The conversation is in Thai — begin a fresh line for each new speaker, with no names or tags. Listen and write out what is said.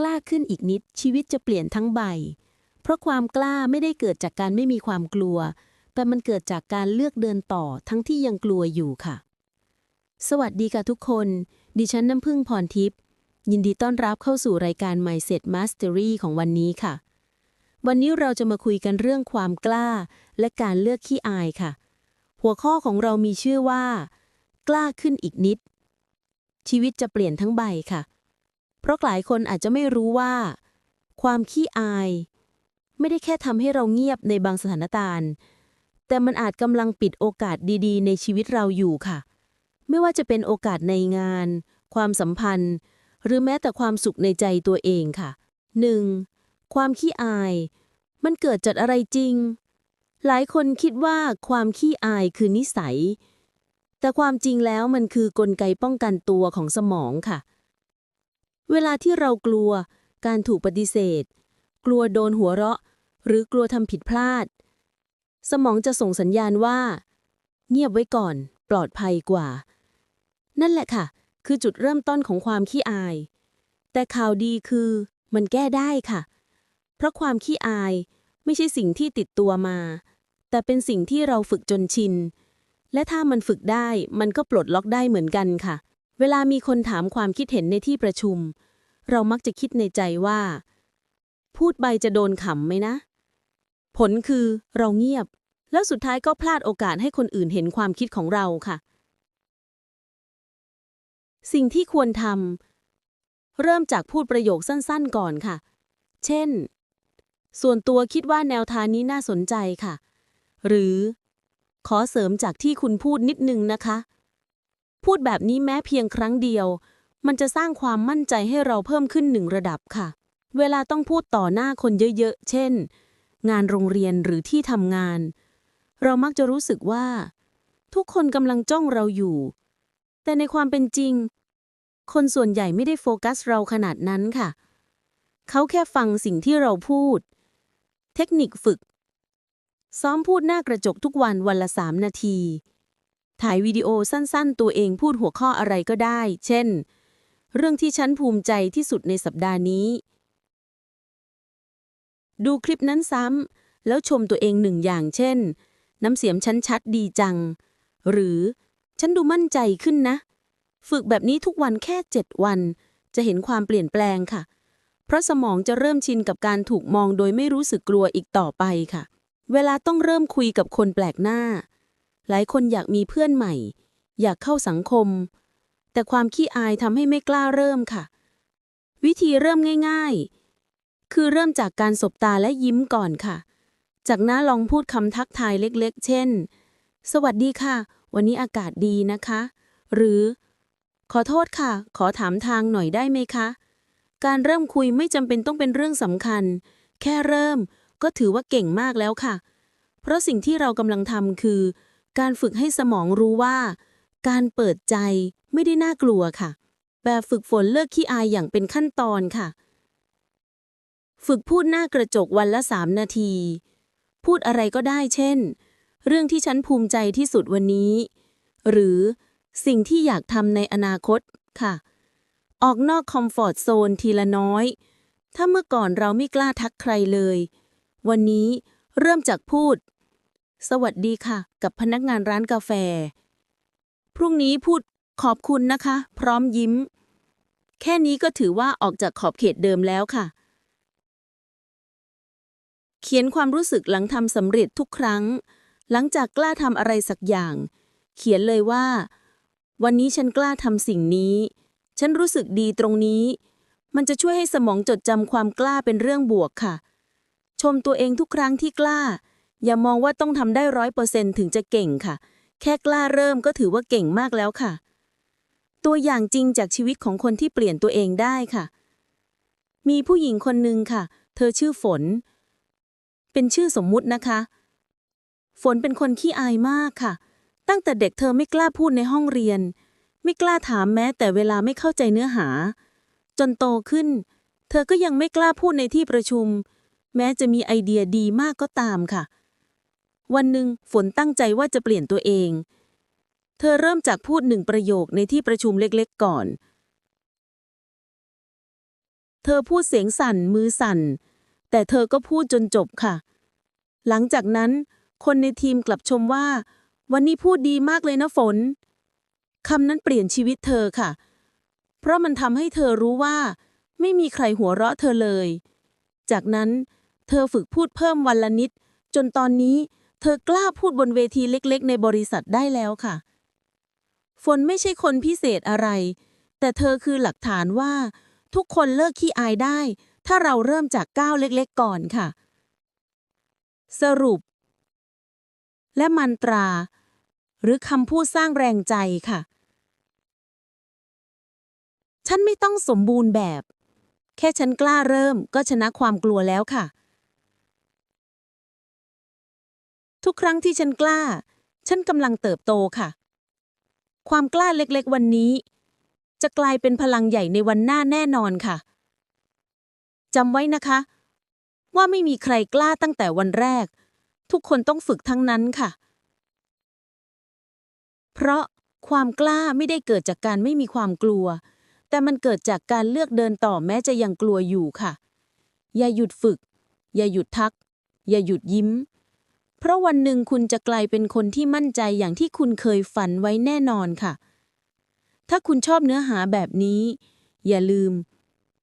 กล้าขึ้นอีกนิด ชีวิตจะเปลี่ยนทั้งใบ เพราะความกล้าไม่ได้เกิดจากการไม่มีความกลัว แต่มันเกิดจากการเลือกเดินต่อทั้งที่ยังกลัวอยู่ค่ะ สวัสดีค่ะทุกคน ดิฉันน้ำพึ่งพรทิพย์ยินดีต้อนรับเข้าสู่รายการ Mindset Mastery ของวันนี้ค่ะ วันนี้เราจะมาคุยกันเรื่องความกล้า และการเลือกขี้อายค่ะ หัวข้อของเรามีชื่อว่า กล้าขึ้นอีกนิด ชีวิตจะเปลี่ยนทั้งใบค่ะ เพราะหลายคนอาจจะไม่รู้ว่า ความขี้อาย ไม่ได้แค่ทำให้เราเงียบในบางสถานการณ์ แต่มันอาจกำลังปิดโอกาสดีๆ ในชีวิตเราอยู่ค่ะ ไม่ว่าจะเป็นโอกาสในงาน ความสัมพันธ์ หรือแม้แต่ความสุขในใจตัวเองค่ะ 1. ความขี้อาย มันเกิดจากอะไรจริง หลายคนคิดว่าความขี้อายคือนิสัย แต่ความจริงแล้วมันคือกลไกป้องกันตัวของสมองค่ะ เวลาที่เรากลัว การถูกปฏิเสธ กลัวโดนหัวเราะ หรือกลัวทำผิดพลาด สมองจะส่งสัญญาณว่า เงียบไว้ก่อน ปลอดภัยกว่า นั่นแหละค่ะ คือจุดเริ่มต้นของความขี้อาย แต่ข่าวดีคือมันแก้ได้ค่ะ เพราะความขี้อายไม่ใช่สิ่งที่ติดตัวมา แต่เป็นสิ่งที่เราฝึกจนชิน และถ้ามันฝึกได้มันก็ปลดล็อกได้เหมือนกันค่ะ เวลามีคนถามความคิดเห็นในที่ประชุม เรามักจะคิดในใจว่า พูดไปจะโดนขำไหมนะ ผลคือเราเงียบ แล้วสุดท้ายก็พลาดโอกาสให้คนอื่นเห็นความคิดของเราค่ะ สิ่งที่ควรทำเริ่มจากพูดประโยคสั้นๆก่อนค่ะ เช่น ส่วนตัวคิดว่าแนวทางนี้น่าสนใจค่ะ หรือ ขอเสริมจากที่คุณพูดนิดนึงนะคะ พูดแบบนี้แม้เพียงครั้งเดียว มันจะสร้างความมั่นใจให้เราเพิ่มขึ้นหนึ่งระดับค่ะ เวลาต้องพูดต่อหน้าคนเยอะๆ เช่น งานโรงเรียนหรือที่ทำงาน เรามักจะรู้สึกว่า ทุกคนกำลังจ้องเราอยู่ แต่ในความเป็นจริง คนส่วนใหญ่ไม่ได้โฟกัสเราขนาดนั้นค่ะ เขาแค่ฟังสิ่งที่เราพูด เทคนิคฝึก ซ้อมพูดหน้ากระจกทุกวันวันละสามนาที ถ่ายวิดีโอสั้นๆ ตัวเองพูดหัวข้ออะไรก็ได้ เช่น เรื่องที่ฉันภูมิใจที่สุดในสัปดาห์นี้ ดูคลิปนั้นซ้ำแล้วชมตัวเองหนึ่งอย่างเช่น น้ำเสียงฉันชัดดีจัง หรือฉันดูมั่นใจขึ้นนะ ฝึกแบบนี้ทุกวันแค่ 7 วัน จะเห็นความเปลี่ยนแปลงค่ะ เพราะสมองจะเริ่มชินกับการถูกมองโดยไม่รู้สึกกลัวอีกต่อไปค่ะ เวลาต้องเริ่มคุยกับคนแปลกหน้า หลายคนอยากมีเพื่อนใหม่ อยากเข้าสังคม แต่ความขี้อายทำให้ไม่กล้าเริ่มค่ะ วิธีเริ่มง่ายๆ คือเริ่มจากการสบตาและยิ้มก่อนค่ะ จากนั้นลองพูดคำทักทายเล็กๆ เช่น สวัสดีค่ะ วันนี้อากาศดีนะคะ หรือ ขอโทษค่ะ ขอถามทางหน่อยได้ไหมคะ การเริ่มคุยไม่จำเป็นต้องเป็นเรื่องสำคัญ แค่เริ่มก็ถือว่าเก่งมากแล้วค่ะ เพราะสิ่งที่เรากำลังทำคือ การฝึกให้สมองรู้ว่า การเปิดใจไม่ได้น่ากลัวค่ะ แบบฝึกฝนเลิกขี้อายอย่างเป็นขั้นตอนค่ะ ฝึกพูดหน้ากระจกวันละสามนาที พูดอะไรก็ได้เช่น เรื่องที่ฉันภูมิใจที่สุดวันนี้ หรือสิ่งที่อยากทำในอนาคตค่ะ ออกนอกคอมฟอร์ตโซนทีละน้อย ถ้าเมื่อก่อนเราไม่กล้าทักใครเลย วันนี้เริ่มจากพูด สวัสดีค่ะ กับพนักงานร้านกาแฟ พรุ่งนี้พูดขอบคุณนะคะ พร้อมยิ้ม แค่นี้ก็ถือว่าออกจากขอบเขตเดิมแล้วค่ะ เขียนความรู้สึกหลังทำสำเร็จทุกครั้ง หลังจากกล้าทำอะไรสักอย่าง เขียนเลยว่า วันนี้ฉันกล้าทำสิ่งนี้ ฉันรู้สึกดีตรงนี้ มันจะช่วยให้สมองจดจำความกล้าเป็นเรื่องบวกค่ะ ชมตัวเองทุกครั้งที่กล้า อย่ามองว่าต้องทำได้ร้อยเปอร์เซ็นถึงจะเก่งค่ะ แค่กล้าเริ่มก็ถือว่าเก่งมากแล้วค่ะ ตัวอย่างจริงจากชีวิตของคนที่เปลี่ยนตัวเองได้ค่ะ มีผู้หญิงคนหนึ่งค่ะ เธอชื่อฝน เป็นชื่อสมมุตินะคะ ฝนเป็นคนขี้อายมากค่ะ ตั้งแต่เด็กเธอไม่กล้าพูดในห้องเรียน ไม่กล้าถามแม้แต่เวลาไม่เข้าใจเนื้อหา จนโตขึ้น เธอก็ยังไม่กล้าพูดในที่ประชุม แม้จะมีไอเดียดีมากก็ตามค่ะ วันหนึ่งฝนตั้งใจว่าจะเปลี่ยนตัวเอง เธอเริ่มจากพูดหนึ่งประโยคในที่ประชุมเล็กๆก่อน เธอพูดเสียงสั่นมือสั่น แต่เธอก็พูดจนจบค่ะ หลังจากนั้น คนในทีมกลับชมว่า วันนี้พูดดีมากเลยนะฝนคำนั้นเปลี่ยนชีวิตเธอค่ะ เพราะมันทำให้เธอรู้ว่า ไม่มีใครหัวเราะเธอเลย จากนั้น เธอฝึกพูดเพิ่มวันละนิด จนตอนนี้ เธอกล้าพูดบนเวทีเล็กๆ ในบริษัทได้แล้วค่ะ ฝนไม่ใช่คนพิเศษอะไร แต่เธอคือหลักฐานว่า ทุกคนเลิกขี้อายได้ ถ้าเราเริ่มจากก้าวเล็กๆก่อนค่ะ สรุป และมันตรา หรือคำพูดสร้างแรงใจค่ะ ฉันไม่ต้องสมบูรณ์แบบ แค่ฉันกล้าเริ่มก็ชนะความกลัวแล้วค่ะ ทุกครั้งที่ฉันกล้า ฉันกำลังเติบโตค่ะ ความกล้าเล็กๆ วันนี้ จะกลายเป็นพลังใหญ่ในวันหน้าแน่นอนค่ะจำไว้นะคะ ว่าไม่มีใครกล้าตั้งแต่วันแรก ทุกคนต้องฝึกทั้งนั้นค่ะ เพราะความกล้าไม่ได้เกิดจากการไม่มีความกลัว แต่มันเกิดจากการเลือกเดินต่อแม้จะยังกลัวอยู่ค่ะ อย่าหยุดฝึก อย่าหยุดทัก อย่าหยุดยิ้ม เพราะวันหนึ่งคุณจะกลายเป็นคนที่มั่นใจอย่างที่คุณเคยฝันไว้แน่นอนค่ะ ถ้าคุณชอบเนื้อหาแบบนี้ อย่าลืม